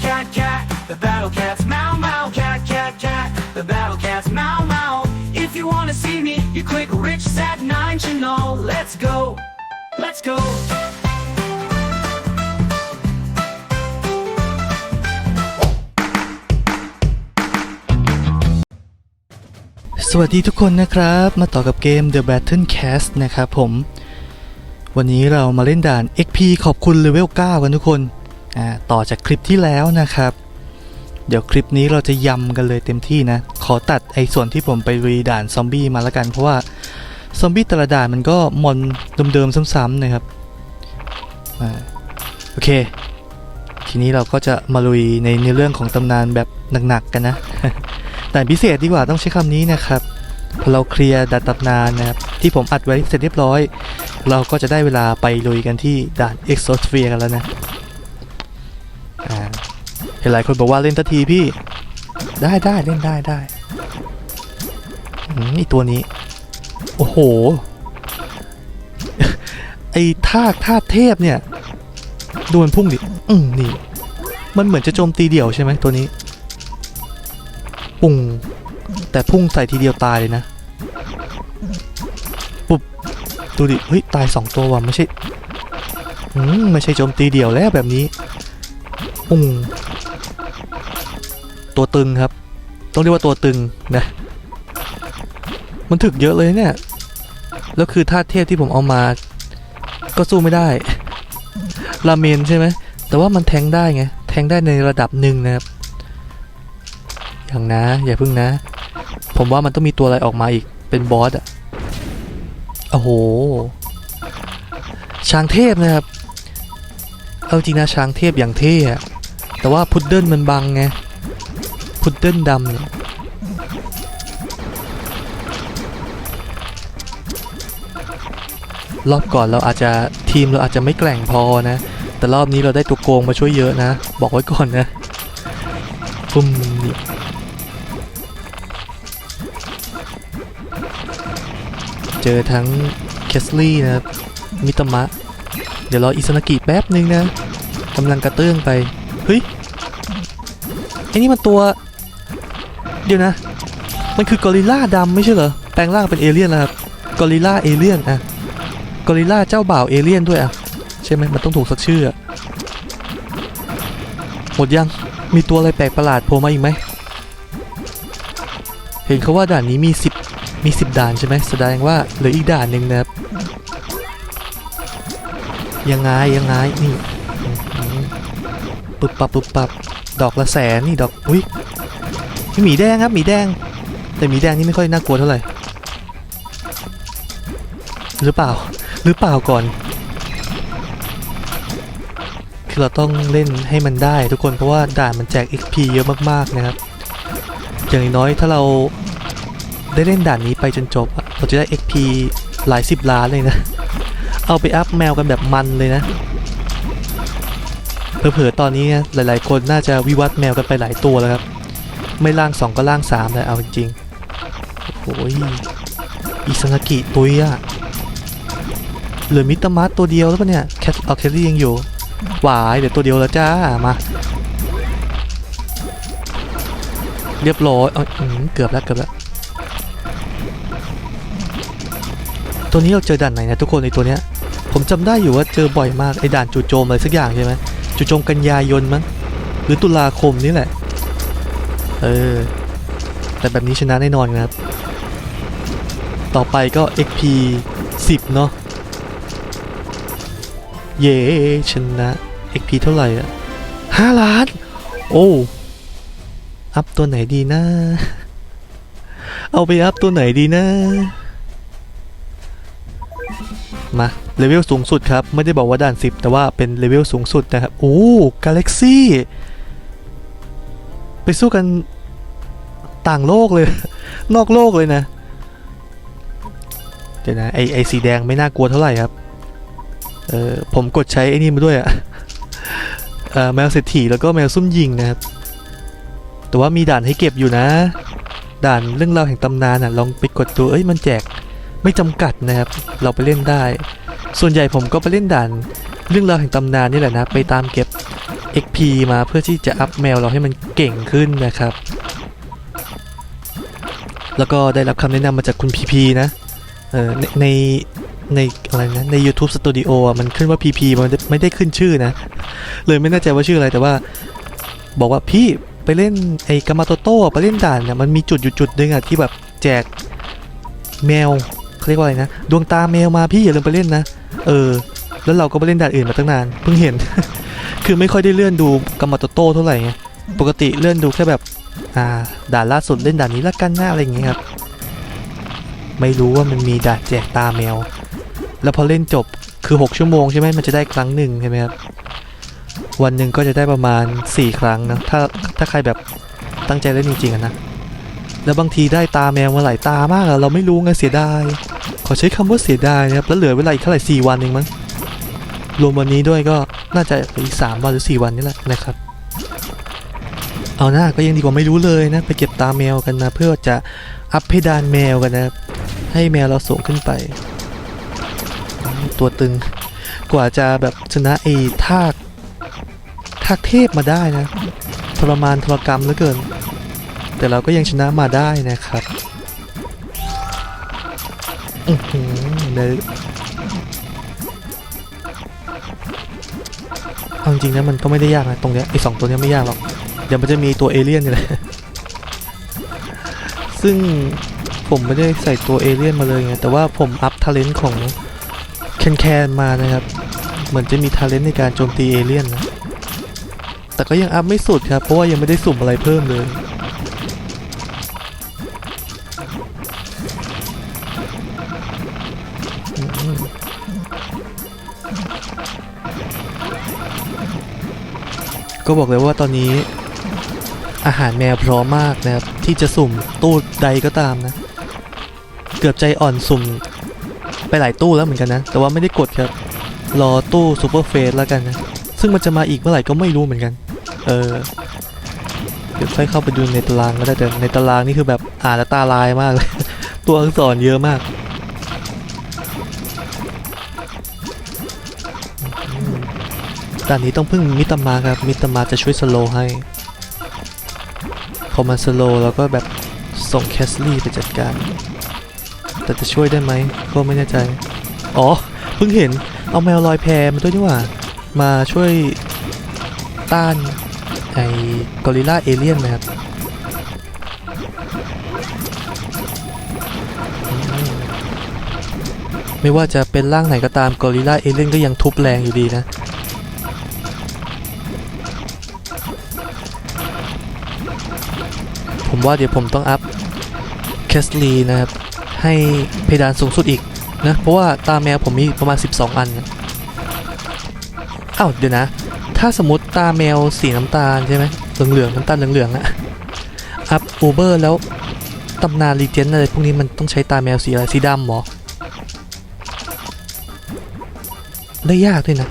cat, cat, cat. The battle cats meow, meow, cat, cat, cat. The battle cats meow, meow. If you wanna see me, you click Rich Sat 9 channel. Let's go. Let's go. สวัสดีทุกคนนะครับ มาต่อกับเกม The Battle Cast นะครับผม วันนี้เรามาเล่นด่าน XP ขอบคุณเลเวล 9 กันทุกคน ต่อจากคลิปที่แล้วนะครับ เดี๋ยวคลิปนี้เราจะยำกันเลยเต็มที่นะ ขอตัดไอ้ส่วนที่ผมไปรีด่านซอมบี้มาละกัน เพราะว่าซอมบี้แต่ละด่านมันก็มอนเดิมๆซ้ำๆนะครับอโอเค ทีนี้เราก็จะมาลุยในในเรื่องของตำนานแบบหนักๆกันนะด่านพิเศษดีกว่าต้องใช้คำนี้นะครับพอเราเคลียร์ด่านตำนานนะครับที่ผมอัดไว้เสร็จเรียบร้อย เราก็จะได้เวลาไปลุยกันที่ด่าน e x o s p h e r e กันแล้วนะ เห็นหลายคนบอกว่าเล่นทันทีพี่ ได้ได้เล่นได้ได้อืมนี่ตัวนี้ โอ้โห ไอ้ทากทาเทพเนี่ยดูมันพุ่งดิ อืมนี่ มันเหมือนจะโจมตีเดี่ยวใช่ไหมตัวนี้ ปุ่ง แต่พุ่งใส่ทีเดียวตายเลยนะ ปุ๊บ ดูดิ เฮ้ย ตายสองตัวว่ะไม่ใช่ อืมไม่ใช่โจมตีเดี่ยวแล้วแบบนี้ ปุ้ง ตัวตึงครับ ต้องเรียกว่าตัวตึงนะ มันถึกเยอะเลยเนี่ย แล้วคือท่าตุเทพที่ผมเอามา ก็สู้ไม่ได้ลาเมนใช่ไหม แต่ว่ามันแทงได้ไง แทงได้ในระดับหนึ่งนะครับ อย่างนะ อย่าพึ่งนะ ผมว่ามันต้องมีตัวอะไรออกมาอีก เป็นบอสอะโอ้โห ช้างเทพนะครับ เอาจริงนะช้างเทพอย่างเท่อะแต่ว่าพุดเดิ้ลมันบังไง พุดเดิ้ลดำเนี่ยรอบก่อนเราอาจจะทีมเราอาจจะไม่แกร่งพอนะ แต่รอบนี้เราได้ตัวโกงมาช่วยเยอะนะ บอกไว้ก่อนนะปุ่มนี่เจอทั้งเคสลี่นะมิตมะ เดี๋ยวรออิสนากิแป๊บนึงนะกำลังกระเตื้องไป เฮ้ยไอ้นี่มันตัว ดี๋ยวนะ มันคือกอริลลาดำไม่ใช่เหรอ แปลงร่างเป็นเอเลี่ยนนะครับ กอริลลาเอเลี่ยนอะกอริลลาเจ้าบ่าวเอเลี่ยนด้วยอะใช่ไหมมันต้องถูกสักชื่ออะหมดยัง มีตัวอะไรแปลกประหลาดโผล่มาอีกไหม เห็นเขาว่าด่านนี้มี 10 มี 10 ด่านใช่ไหมแสดงว่าเหลืออีกด่านหนึ่งนะครับ ยังไงยังไงนี่ปึ๊บปับปึ๊บปับดอกละแสนนี่ดอก อุ้ย หมีแดงครับหมีแดง แต่หมีแดงนี่ไม่ค่อยน่ากลัวเท่าไหร่หรือเปล่าหรือเปล่าก่อน คือเราต้องเล่นให้มันได้ทุกคนเพราะว่าด่านมันแจก XP เยอะมากๆนะครับ อย่างน้อยถ้าเราได้เล่นด่านนี้ไปจนจบเราจะได้ XP หลายสิบล้านเลยนะ เอาไปอัพแมวกันแบบมันเลยนะเผลอๆตอนนี้หลายๆคนน่าจะวิวัฒน์แมวกันไปหลายตัวแล้วครับ ไม่ล่างสองก็ล่างสามเลยเอาจริงๆโอ้ยอิซานากิตุยอะเหลือมิตามัสตัวเดียวแล้วปะเนี่ยแคทเอาแคทลี่ยังอยู่หวายเดี๋ยวตัวเดียวแล้วจ้ามาเรียบร้อยเออเกือบแล้วเกือบแล้วตัวนี้เราเจอด่านไหนนะทุกคนในตัวเนี้ยผมจำได้อยู่ว่าเจอบ่อยมากไอ้ด่านจู่โจมอะไรสักอย่างใช่ไหมจู่โจมกันยายนมั้งหรือตุลาคมนี่แหละ เออ แต่แบบนี้ชนะแน่นอนครับ ต่อไปก็ XP 10 เนาะ เย้ชนะ XP เท่าไหร่อะ5ล้าน โอ้ อัพตัวไหนดีนะ เอาไปอัพตัวไหนดีนะ มา เลเวลสูงสุดครับ ไม่ได้บอกว่าด่าน 10 แต่ว่าเป็นเลเวลสูงสุดนะครับ โอ้ กาแล็กซี่ ไปสู้กันต่างโลกเลย นอกโลกเลยนะเดี๋ยวนะไอไอสีแดงไม่น่ากลัวเท่าไหร่ครับ เออผมกดใช้ไอ้นี่มาด้วยอะเอ่อแมวเศรษฐีแล้วก็แมวซุ่มยิงนะครับ แต่ว่ามีด่านให้เก็บอยู่นะ ด่านเรื่องราวแห่งตำนานอะลองไปกดดูเอ้ยมันแจกไม่จำกัดนะครับ เราไปเล่นได้ ส่วนใหญ่ผมก็ไปเล่นด่านเรื่องราวแห่งตำนานนี่แหละนะ ไปตามเก็บ XP มาเพื่อที่จะอัพแมวเราให้มันเก่งขึ้นนะครับ แล้วก็ได้รับคำแนะนำมาจากคุณพีพีนะ เออในในในอะไรนะใน YouTube Studio อะมันขึ้นว่า PP มันไม่ได้ขึ้นชื่อนะ เลยไม่แน่ใจว่าชื่ออะไรแต่ว่า บอกว่าพี่ไปเล่นไอ้กามาโตโต้ไปเล่นด่านเนี่ยมันมีจุดอยู่จุดหนึงอะที่แบบแจกแมวเขาเรียกว่าอะไรนะ ดวงตาแมวมาพี่อย่าลืมไปเล่นนะ เออ แล้วเราก็ไปเล่นด่านอื่นมาตั้งนาน เพิ่งเห็น คือไม่ค่อยได้เลื่อนดูกามาโตโต้เท่าไหร่ไงปกติเลื่อนดูแค่แบบอ่าด่านล่าสุดเล่นด่านนี้ละกันหน้าอะไรอย่างเงี้ยครับ ไม่รู้ว่ามันมีด่านแจกตาแมว แล้วพอเล่นจบคือ 6 ชั่วโมงใช่ไหมมันจะได้ครั้งหนึ่งใช่ไหมครับ วันหนึ่งก็จะได้ประมาณ 4 ครั้งนะ ถ้าถ้าใครแบบตั้งใจเล่นจริงๆนะ แล้วบางทีได้ตาแมวมาหลายตามากอะเราไม่รู้ไงเสียดาย ขอใช้คำว่าเสียดายนะครับ แล้วเหลือเวลาอีกเท่าไหร่4วันเองมั้ง รวมวันนี้ด้วยก็น่าจะอีก3วันหรือ4วันนี่แหละนะครับ เอาหน้าก็ยังดีกว่าไม่รู้เลยนะ ไปเก็บตาแมวกันนะ เพื่อจะอัพเพดานแมวกันนะให้แมวเราสูงขึ้นไป ตัวตึงกว่าจะแบบชนะไอ้ทากทากเทพมาได้นะทรมานทรกรรมเหลือเกิน แต่เราก็ยังชนะมาได้นะครับอือหือ เอาจริงๆนะมันก็ไม่ได้ยากนะตรงเนี้ยไอ้สองตัวเนี้ยไม่ยากหรอกเดี๋ยวมันจะมีตัวเอเลี่ยนนี่แหละซึ่งผมไม่ได้ใส่ตัวเอเลี่ยนมาเลยไงแต่ว่าผมอัพทาเลนต์ของแคนแคนมานะครับเหมือนจะมีทาเลนต์ในการโจมตีเอเลี่ยนนะแต่ก็ยังอัพไม่สุดครับเพราะว่ายังไม่ได้สุ่มอะไรเพิ่มเลย ก็บอกเลยว่าตอนนี้อาหารแมวพร้อมมากนะครับ ที่จะสุ่มตู้ใดก็ตามนะ เกือบใจอ่อนสุ่มไปหลายตู้แล้วเหมือนกันนะ แต่ว่าไม่ได้กดครับ รอตู้ซูเปอร์เฟสแล้วกันนะ ซึ่งมันจะมาอีกเมื่อไหร่ก็ไม่รู้เหมือนกัน เออเดี๋ยวค่อยเข้าไปดูในตารางก็ได้แต่ในตารางนี่คือแบบอ่านแล้วตาลายมากเลย ตัวอักษรเยอะมาก ด่านนี้ต้องพึ่งมิตรมาครับ มิตรมาจะช่วยสโลให้พอมันสโลแล้วก็แบบส่งแคสลี่ไปจัดการ แต่จะช่วยได้ไหมก็ไม่แน่ใจ อ๋อ เพิ่งเห็นเอาแมวลอยแพมาด้วยนี่หว่า มาช่วยต้านไอ้กอริลลาเอเลี่ยนนะครับไม่ว่าจะเป็นร่างไหนก็ตามกอริลลาเอเลี่ยนก็ยังทุบแรงอยู่ดีนะ ผมว่าเดี๋ยวผมต้องอัพแคสลีนะครับ ให้เพดานสูงสุดอีกนะ เพราะว่าตาแมวผมมีประมาณ 12 อันนะอ้าวเดี๋ยวนะ ถ้าสมมติตาแมวสีน้ำตาลใช่ไหมเหลืองๆน้ำตาลเหลืองๆอะอัพอูเบอร์แล้วตำนานรีเจนอะไรพวกนี้มันต้องใช้ตาแมวสีอะไรสีดำหรอ ได้ยากด้วยนะ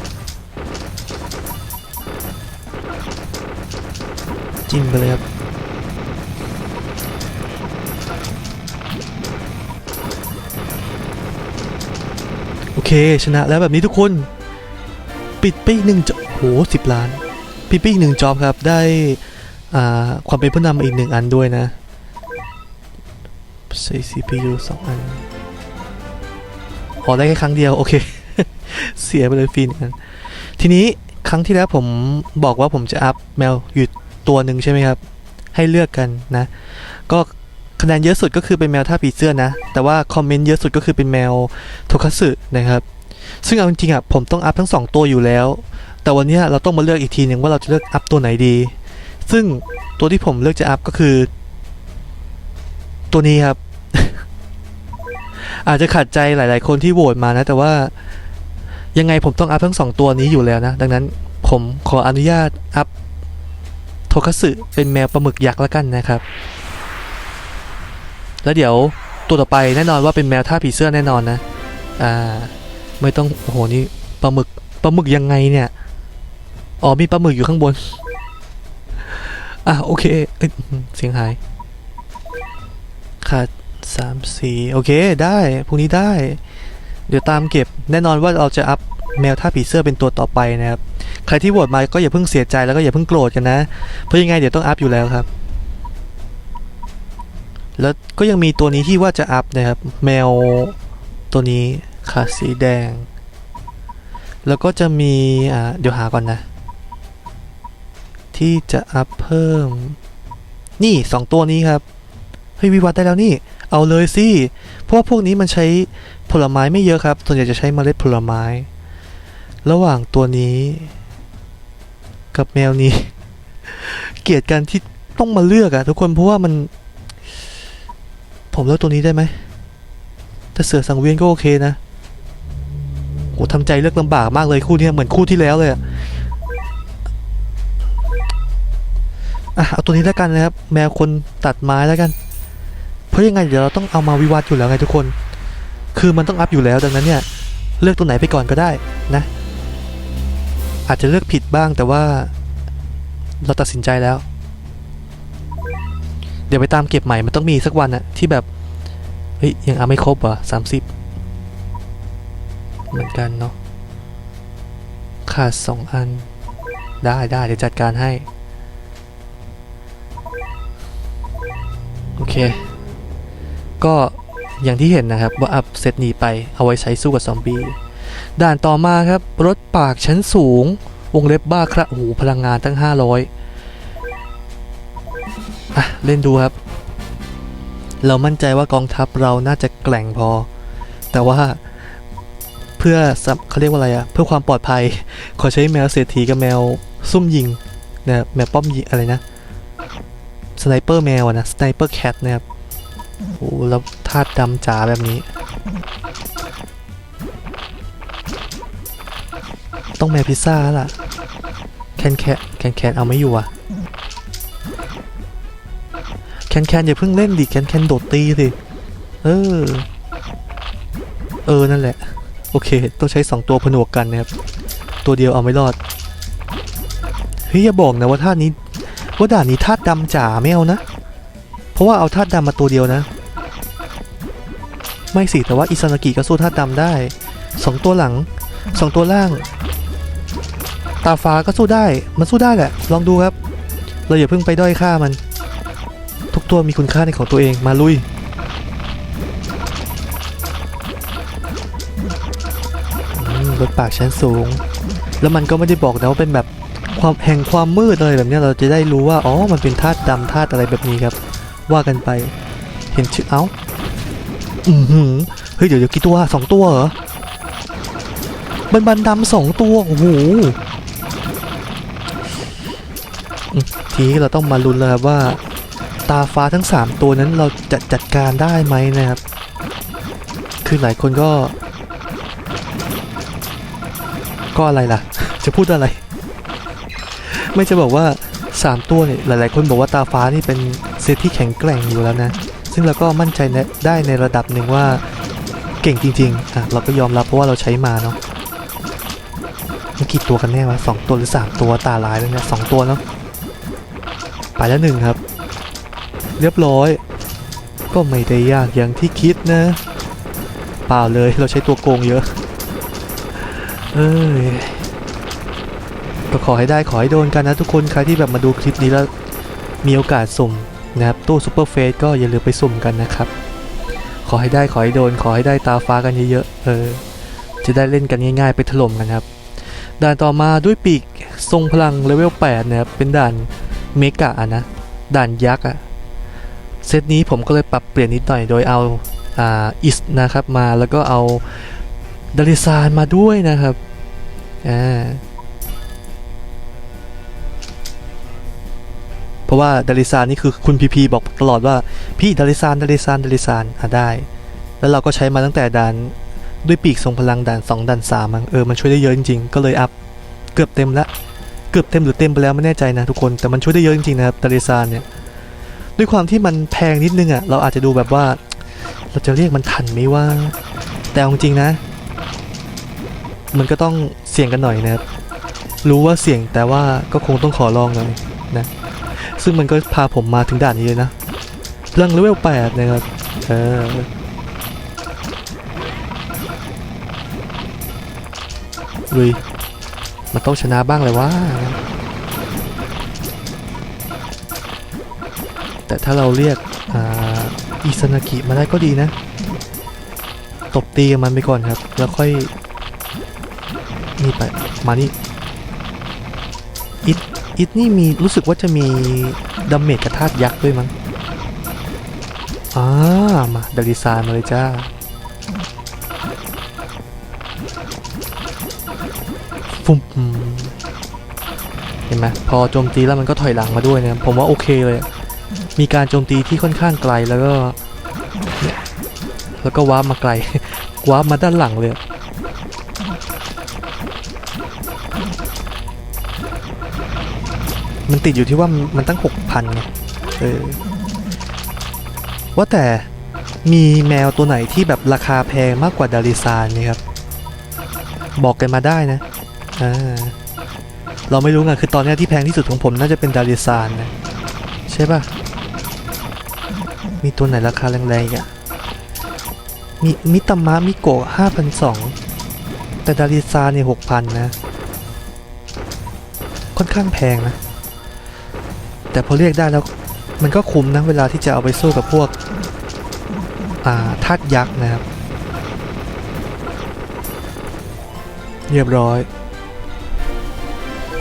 จิ้มไปเลยครับ เค ชนะแล้วแบบนี้ทุกคน ปิดไปอีกหนึ่งจอบโหสิบล้าน ปิดไปอีกหนึ่งจอบครับ ได้ความเป็นผู้นำอีกหนึ่งอันด้วยนะใช้ CPU สองอันอ๋อได้แค่ครั้งเดียว โอเค เสียไปเลยฟรีนงอัน ทีนี้ครั้งที่แล้วผมบอกว่าผมจะอัพแมวอยู่ตัวหนึ่งใช่ไหมครับ ให้เลือกกันนะ ก็ คะแนนเยอะสุดก็คือเป็นแมวท่าผีเสื้อนะ แต่ว่าคอมเมนต์เยอะสุดก็คือเป็นแมวโทคัสึนะครับ ซึ่งเอาจริงๆอะผมต้องอัพทั้งสองตัวอยู่แล้ว แต่วันนี้เราต้องมาเลือกอีกทีหนึ่งว่าเราจะเลือกอัพตัวไหนดี ซึ่งตัวที่ผมเลือกจะอัพก็คือ ตัวนี้ครับ อาจจะขัดใจหลาย ๆ คนที่โหวตมานะ แต่ว่ายังไงผมต้องอัพทั้งสองตัวนี้อยู่แล้วนะ ดังนั้นผมขออนุญาตอัพโทคัสึเป็นแมวปลาหมึกยักษ์แล้วกันนะครับ แล้วเดี๋ยวตัวต่อไปแน่นอนว่าเป็นแมวท่าผีเสื้อแน่นอนนะ อ่า ไม่ต้องโอ้โหนี่ปลาหมึกปลาหมึกยังไงเนี่ย อ๋อมีปลาหมึกอยู่ข้างบน อะโอเคเอเสียงหายขาดสามสี่โอเคได้พรุ่งนี้ได้ เดี๋ยวตามเก็บแน่นอนว่าเราจะอัพแมวท่าผีเสื้อเป็นตัวต่อไปนะครับ ใครที่โหวตมาก็อย่าเพิ่งเสียใจแล้วก็อย่าเพิ่งโกรธกันนะ เพราะยังไงเดี๋ยวต้องอัพอยู่แล้วครับ แล้วก็ยังมีตัวนี้ที่ว่าจะอัพนะครับ แมวตัวนี้ขาสีแดง แล้วก็จะมีอ่าเดี๋ยวหาก่อนนะ ที่จะอัพเพิ่ม นี่สองตัวนี้ครับเฮ้ยวิวัฒน์ได้แล้วนี่ เอาเลยสิเพราะว่าพวกนี้มันใช้ผลไม้ไม่เยอะครับส่วนใหญ่จะใช้เมล็ดผลไม้ ระหว่างตัวนี้ กับแมวนี้ เกลียดกันที่ต้องมาเลือกอะทุกคนเพราะว่ามัน ผมเลือกตัวนี้ได้ไหมถ้าเสือสังเวียนก็โอเคนะโอ้ทำใจเลือกลำบากมากเลยคู่นี้เหมือนคู่ที่แล้วเลยอะอะเอาตัวนี้แล้วกันนะครับ แมวคนตัดไม้แล้วกัน เพราะยังไงเดี๋ยวเราต้องเอามาวิวัฒน์อยู่แล้วไงทุกคน คือมันต้องอัพอยู่แล้วดังนั้นเนี่ยเลือกตัวไหนไปก่อนก็ได้นะ อาจจะเลือกผิดบ้างแต่ว่า เราตัดสินใจแล้ว ดี๋ยวไปตามเก็บใหม่ มันต้องมีสักวันอะที่แบบ เฮ้ย ยังเอาไม่ครบเหรอสามสิบเหมือนกันเนาะ ขาดสองอัน ได้ได้เดี๋ยวจัดการให้ โอเค ก็อย่างที่เห็นนะครับ ว่าอัพเซตนี้ไปเอาไว้ใช้สู้กับซอมบี้ ด่านต่อมาครับ รถปากชั้นสูง วงเล็บบ้าครับโอ้โหพลังงานตั้ง 500 อะเล่นดูครับ เรามั่นใจว่ากองทัพเราน่าจะแกร่งพอ แต่ว่าเพื่อเขาเรียกว่าอะไรอะเพื่อความปลอดภัย ขอใช้แมวเศรษฐีกับแมวซุ่มยิงนะแมวป้อมยิงอะไรนะสไนเปอร์แมวนะสไนเปอร์แคทนะครับโอ้แล้วธาตุดำจ๋าแบบนี้ ต้องแมวพิซซ่าล่ะแคนแคนแคนแคนเอาไม่อยู่อะ แคนแคนอย่าเพิ่งเล่นดิแคนแคนโดดตีสิเออ เออ นั่นแหละ โอเค ต้องใช้สองตัวผนวกกันนะครับ ตัวเดียวเอาไม่รอด เฮ้ย อย่าบอกนะว่าท่านี้ ว่าด่านนี้ธาตุดำจ๋าไม่เอานะ เพราะว่าเอาธาดำมาตัวเดียวนะ ไม่สิ แต่ว่าอิซานากิก็สู้ธาดำได้สองตัวหลังสองตัวล่าง ตาฟ้าก็สู้ได้ มันสู้ได้แหละ ลองดูครับ เราอย่าเพิ่งไปด้อยค่ามัน ตัวมีคุณค่าในของตัวเองมาลุย รถปากชั้นสูง แล้วมันก็ไม่ได้บอกนะว่าเป็นแบบความแห่งความมืดอะไรแบบนี้เราจะได้รู้ว่า อ๋อ มันเป็นธาตุดำธาตุอะไรแบบนี้ครับ ว่ากันไป เห็นชื่อเอ้า อือหือ เฮ้ย เดี๋ยวเดี๋ยวกี่ตัวสองตัวเหรอ บันบันดำสองตัว โอ้โหทีนี้เราต้องมาลุ้นแล้วครับว่า ตาฟ้าทั้ง 3 ตัวนั้นเราจะจัดการได้ไหมนะครับ คือหลายคนก็ ก็อะไรล่ะ จะพูดอะไร ไม่จะบอกว่า 3 ตัวเนี่ยหลาย ๆ คนบอกว่าตาฟ้านี่เป็นเซตที่แข็งแกร่งอยู่แล้วนะ ซึ่งเราก็มั่นใจในได้ในระดับหนึ่งว่าเก่งจริงๆอะเราก็ยอมรับเพราะว่าเราใช้มาเนาะมันกี่ตัวกันแน่วะสองตัวหรือสามตัวตาลายแล้วเนี่ยสองตัวเนาะไปแล้วหนึ่งครับ เรียบร้อย ก็ไม่ได้ยากอย่างที่คิดนะ เปล่าเลยเราใช้ตัวโกงเยอะ เอ้ยก็ขอให้ได้ขอให้โดนกันนะทุกคนใครที่แบบมาดูคลิปนี้แล้ว มีโอกาสสุ่มนะครับตู้ซูเปอร์เฟสก็อย่าลืมไปสุ่มกันนะครับ ขอให้ได้ขอให้โดน ขอให้ได้ตาฟ้ากันเยอะๆเออ จะได้เล่นกันง่ายๆ ไปถล่มกันครับ ด่านต่อมาด้วยปีกทรงพลังเลเวล8นะครับเป็นด่านเมกะอะนะด่านยักษ์อะ เซตนี้ผมก็เลยปรับเปลี่ยนนิดหน่อยโดยเอาอ่าอิสนะครับมาแล้วก็เอาดาริซานมาด้วยนะครับอ่าเพราะว่าดาริซานนี่คือคุณพีพีบอกตลอดว่าพี่ดาริซานดาริซานดาริซานอะได้ แล้วเราก็ใช้มาตั้งแต่ด่านด้วยปีกทรงพลังด่าน 2ด่าน3มั้งเออมันช่วยได้เยอะจริงๆ ก็เลยอัพเกือบเต็มละเกือบเต็มหรือเต็มไปแล้วไม่แน่ใจนะทุกคนแต่มันช่วยได้เยอะจริงๆนะครับดาริซานเนี่ย ด้วยความที่มันแพงนิดนึงอะ่ะเราอาจจะดูแบบว่า เราจะเรียกมันทันไหมว่า แต่เอาจริงนะ มันก็ต้องเสี่ยงกันหน่อยนะครับรู้ว่าเสี่ยงแต่ว่าก็คงต้องขอลองหน่อยนะซึ่งมันก็พาผมมาถึงด่านนี้เลยนะเรื่องเลเวล8นะครับเออลุยมันต้องชนะบ้างเลยว่า แต่ถ้าเราเรียกอิซานากิมาได้ก็ดีนะ ตบตีกับมันไปก่อนครับ แล้วค่อย นี่ไป มานี่อิดอิดนี่มีรู้สึกว่าจะมีดัมเมจกระทาดยักษ์ด้วยมั้งอ่ามาดาริซานมาเลยจ้าฟุ่มเห็นไหมพอโจมตีแล้วมันก็ถอยหลังมาด้วยเนี่ยผมว่าโอเคเลยอะ มีการโจมตีที่ค่อนข้างไกลแล้วก็แล้วก็วาร์ปมาไกลวาร์ปมาด้านหลังเลย มันติดอยู่ที่ว่ามันตั้งหกพันไงเออ ว่าแต่มีแมวตัวไหนที่แบบราคาแพงมากกว่าดาริซานไหมครับ บอกกันมาได้นะ อ่า เราไม่รู้ไงคือตอนนี้ที่แพงที่สุดของผมน่าจะเป็นดาริซานนะ ใช่ป่ะ มีตัวไหนราคาแรงๆอะมีมิตามะมิโกะห้าพันสองแต่ดาริซาเนี่ยหกพันนะ ค่อนข้างแพงนะ แต่พอเรียกได้แล้วมันก็คุ้มนะเวลาที่จะเอาไปสู้กับพวก อ่าธาตุยักษ์นะครับเรียบร้อย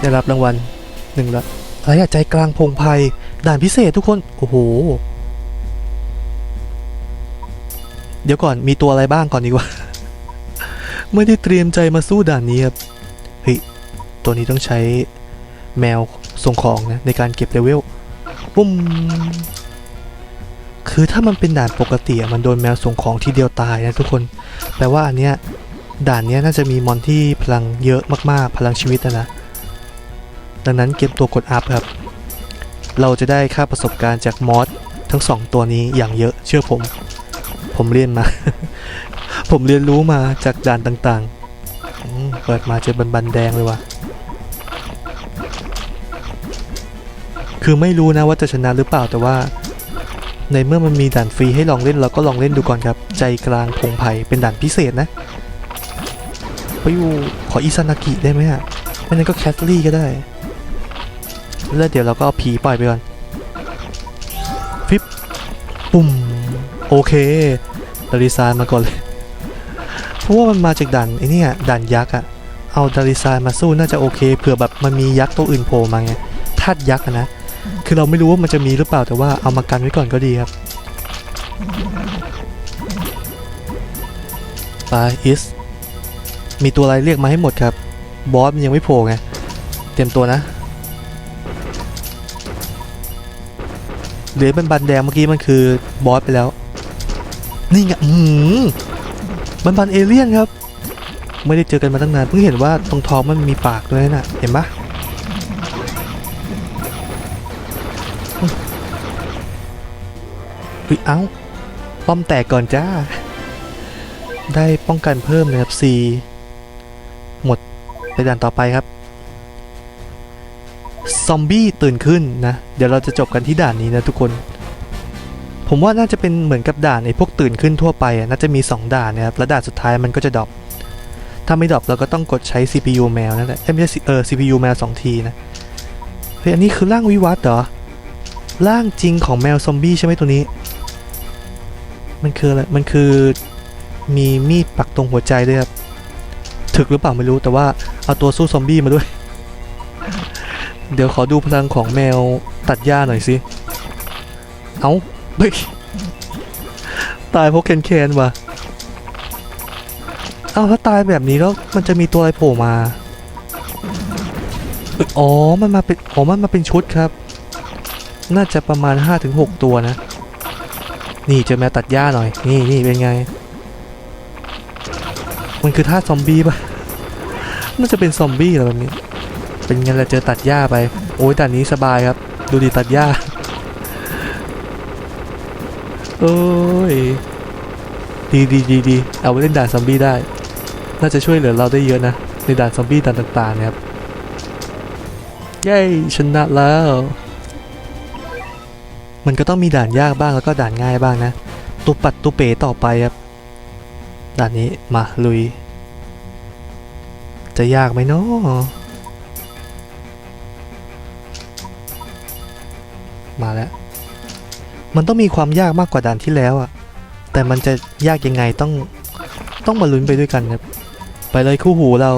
ได้รับรางวัลหนึ่งละอะไรอะใจกลางพงไพรด่านพิเศษทุกคน โอ้โห เดี๋ยวก่อนมีตัวอะไรบ้างก่อนดีกว่า ไม่ได้เตรียมใจมาสู้ด่านนี้ครับ เฮ้ย ตัวนี้ต้องใช้แมวส่งของนะ ในการเก็บเลเวลปุ้ม คือถ้ามันเป็นด่านปกติอะมันโดนแมวส่งของทีเดียวตายนะทุกคน แปลว่าอันเนี้ยด่านเนี้ยน่าจะมีมอนที่พลังเยอะมากๆ พลังชีวิตนะนะ ดังนั้นเก็บตัวกดอัพครับ เราจะได้ค่าประสบการณ์จากมอสทั้งสองตัวนี้อย่างเยอะเชื่อผม ผมเรียนมา ผมเรียนรู้มาจากด่านต่างๆ เปิดมาเจอบันบันแดงเลยว่ะ คือไม่รู้นะว่าจะชนะหรือเปล่าแต่ว่า ในเมื่อมันมีด่านฟรีให้ลองเล่นเราก็ลองเล่นดูก่อนครับ ใจกลางพงไผ่เป็นด่านพิเศษนะไปอยู่ขออิซานากิได้ไหมฮะไม่นั้นก็แคทลี่ก็ได้ แล้วเดี๋ยวเราก็เอาผีปล่อยไปก่อนฟิปปุ่มโอเค ดาริซานมาก่อนเลย เพราะว่ามันมาจากด่านไอ้นี่ด่านยักษ์อะเอาดาริซานมาสู้น่าจะโอเคเผื่อแบบมันมียักษ์ตัวอื่นโผล่มาไงธาตุยักษ์นะ คือเราไม่รู้ว่ามันจะมีหรือเปล่าแต่ว่าเอามากันไว้ก่อนก็ดีครับไปอิสมีตัวอะไรเรียกมาให้หมดครับ บอสมันยังไม่โผล่ไง เตรียมตัวนะเหลือเป็นบันแดงเมื่อกี้มันคือบอสไปแล้ว นี่ไงอืมบันบันเอเลี่ยนครับ ไม่ได้เจอกันมาตั้งนานเพิ่งเห็นว่าตรงท้องมันมีปากด้วยน่ะ เห็นปะเฮ้ยเอ้า ป้อมแตกก่อนจ้า ได้ป้องกันเพิ่มนะครับ C หมดไปด่านต่อไปครับ ซอมบี้ตื่นขึ้นนะ เดี๋ยวเราจะจบกันที่ด่านนี้นะทุกคน ผมว่าน่าจะเป็นเหมือนกับด่านไอ้พวกตื่นขึ้นทั่วไปอะน่าจะมี 2 ด่านนะครับแล้วด่านสุดท้ายมันก็จะดรอปถ้าไม่ดรอปเราก็ต้องกดใช้ CPU แมวนั่นแหละไม่ใช่ C- เออ CPU แมว2ทีนะเฮ้ยอันนี้คือร่างวิวัฒน์เหรอร่างจริงของแมวซอมบี้ใช่ไหมตัวนี้ มันคืออะไรมันคือมีมีดปักตรงหัวใจด้วยครับถึกหรือเปล่าไม่รู้แต่ว่าเอาตัวสู้ซอมบี้มาด้วย เดี๋ยวขอดูพลังของแมวตัดหญ้าหน่อยสิเอา ตายเพราะแคนแคนว่ะ เอาถ้าตายแบบนี้แล้วมันจะมีตัวอะไรโผล่มา อ๋อ มันมาเป็น อ๋อ มันมาเป็นชุดครับ น่าจะประมาณ 5-6 ตัวนะ นี่เจอแมวตัดหญ้าหน่อย นี่นี่เป็นไง มันคือท่าซอมบี้ปะน่าจะเป็นซอมบี้เหรอแบบนี้ เป็นไงล่ะเจอตัดหญ้าไป โอ้ยด่านนี้สบายครับ ดูดีตัดหญ้า โอ้ยดีดีดีดีเอาไปเล่นด่านซอมบี้ได้ น่าจะช่วยเหลือเราได้เยอะนะ ในด่านซอมบี้ด่านต่างๆเนะครับเย้ชนะแล้ว มันก็ต้องมีด่านยากบ้างแล้วก็ด่านง่ายบ้างนะ ตุปัดตุเป๋ต่อไปครับ ด่านนี้มาลุย จะยากไหมเนาะ มันต้องมีความยากมากกว่าด่านที่แล้วอะแต่มันจะยากยังไงต้องต้องมาลุ้นไปด้วยกันครับไปเลยคู่หูเรา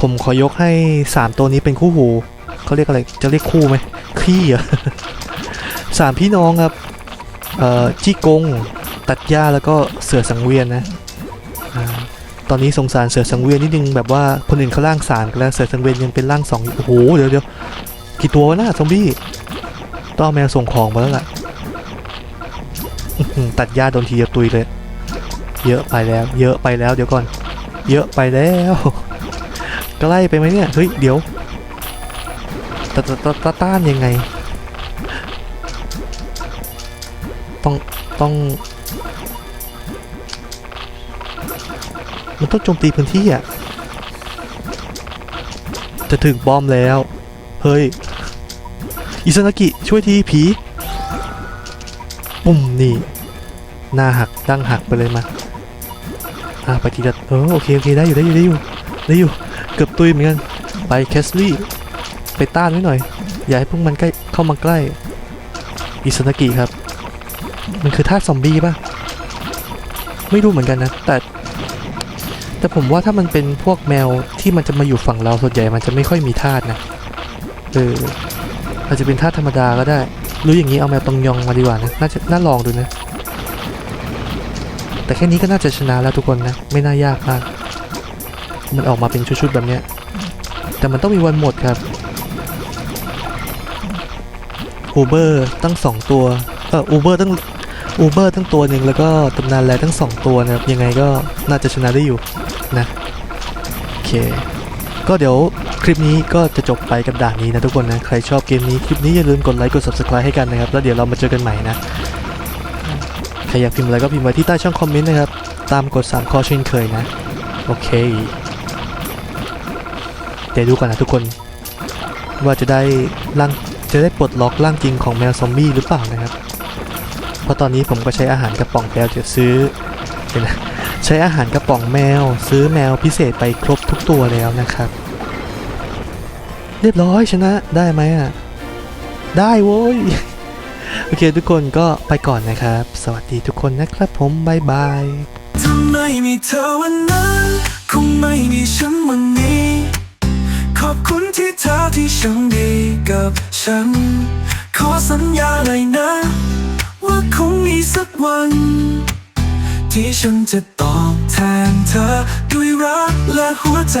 ผมขอยกให้สามตัวนี้เป็นคู่หูเขาเรียกอะไรจะเรียกคู่ไหมขี้เหรอะสามพี่น้องครับเอ่อจี้กง ตัดหญ้าแล้วก็เสือสังเวียนนะตอนนี้สงสารเสือสังเวียนนิดนึงแบบว่าคนอื่นเขาล่างสามกันแล้วเสือสังเวียนยังเป็นร่างสองโอ้โหเดี๋ยวเดี๋ยวกี่ตัววะน่ะซอมบี้ต้องแมวส่งของมาแล้วล่ะ ตัดหญ้าโดนทีเดียวตุยเลย เยอะไปแล้ว เยอะไปแล้วเดี๋ยวก่อน เยอะไปแล้วใกล้ไปไหมเนี่ยเฮ้ยเดี๋ยวตตตตต้านยังไง ต้องต้องมันต้องโจมตีพื้นที่อะจะถึงบอมแล้ว เฮ้ยอิซานากิช่วยทีผี ปุ่มนี่หน้าหักดั้งหักไปเลยมาอะไปทีละเออโอเคโอเคได้อยู่ได้อยู่ได้อยู่ได้อยู่เกือบตุยเหมือนกันไปแคสลี่ไปต้านไว้หน่อย อย่าให้พวกมันใกล้เข้ามาใกล้อิซานากิครับ มันคือธาซอมบี้ป่ะ ไม่รู้เหมือนกันนะ แต่ แต่ผมว่าถ้ามันเป็นพวกแมวที่มันจะมาอยู่ฝั่งเราส่วนใหญ่มันจะไม่ค่อยมีธาตุนะ เอออาจจะเป็นธาตุธรรมดาก็ได้ รืออย่างนี้เอาแมวตองยองมาดีกว่านะ น่าจะน่าลองดูนะ แต่แค่นี้ก็น่าจะชนะแล้วทุกคนนะ ไม่น่ายากมาก มันออกมาเป็นชุดๆแบบเนี้ย แต่มันต้องมีวันหมดครับอูเบอร์ตั้งสองตัว เอออูเบอร์ตั้งอูเบอร์ตั้งตัวหนึ่งแล้วก็ตำนานแลตั้งสองตัวนะครับ ยังไงก็น่าจะชนะได้อยู่นะ โอเค ก็เดี๋ยว คลิปนี้ก็จะจบไปกับด่านนี้นะทุกคนนะ ใครชอบเกมนี้คลิปนี้อย่าลืมกดไลค์กด subscribe ให้กันนะครับ แล้วเดี๋ยวเรามาเจอกันใหม่นะ ใครอยากพิมพ์อะไรก็พิมพ์ไว้ที่ใต้ช่องคอมเมนต์นะครับ ตามกด 3 ข้อเช่นเคยนะ โอเค เดี๋ยวดูกันนะทุกคน ว่าจะได้ร่างจะได้ปลดล็อกร่างจริงของแมวซอมบี้หรือเปล่านะครับ เพราะตอนนี้ผมก็ใช้อาหารกระป๋องแมวจะซื้อเดี๋ยวนะใช้อาหารกระป๋องแมว ซื้อแมวพิเศษไปครบทุกตัวแล้วนะครับ เรียบร้อยชนะได้ไหมอะ ได้โว้ย โอเคทุกคนก็ไปก่อนนะครับ สวัสดีทุกคนนะครับผมบายบายถ้าไม่มีเธอวันนั้นคงไม่มีฉันวันนี้ ขอบคุณที่เธอที่ช่างดีกับฉัน ขอสัญญาเลยนะ ว่าคงมีสักวัน ที่ฉันจะตอบแทนเธอด้วยรักและหัวใจ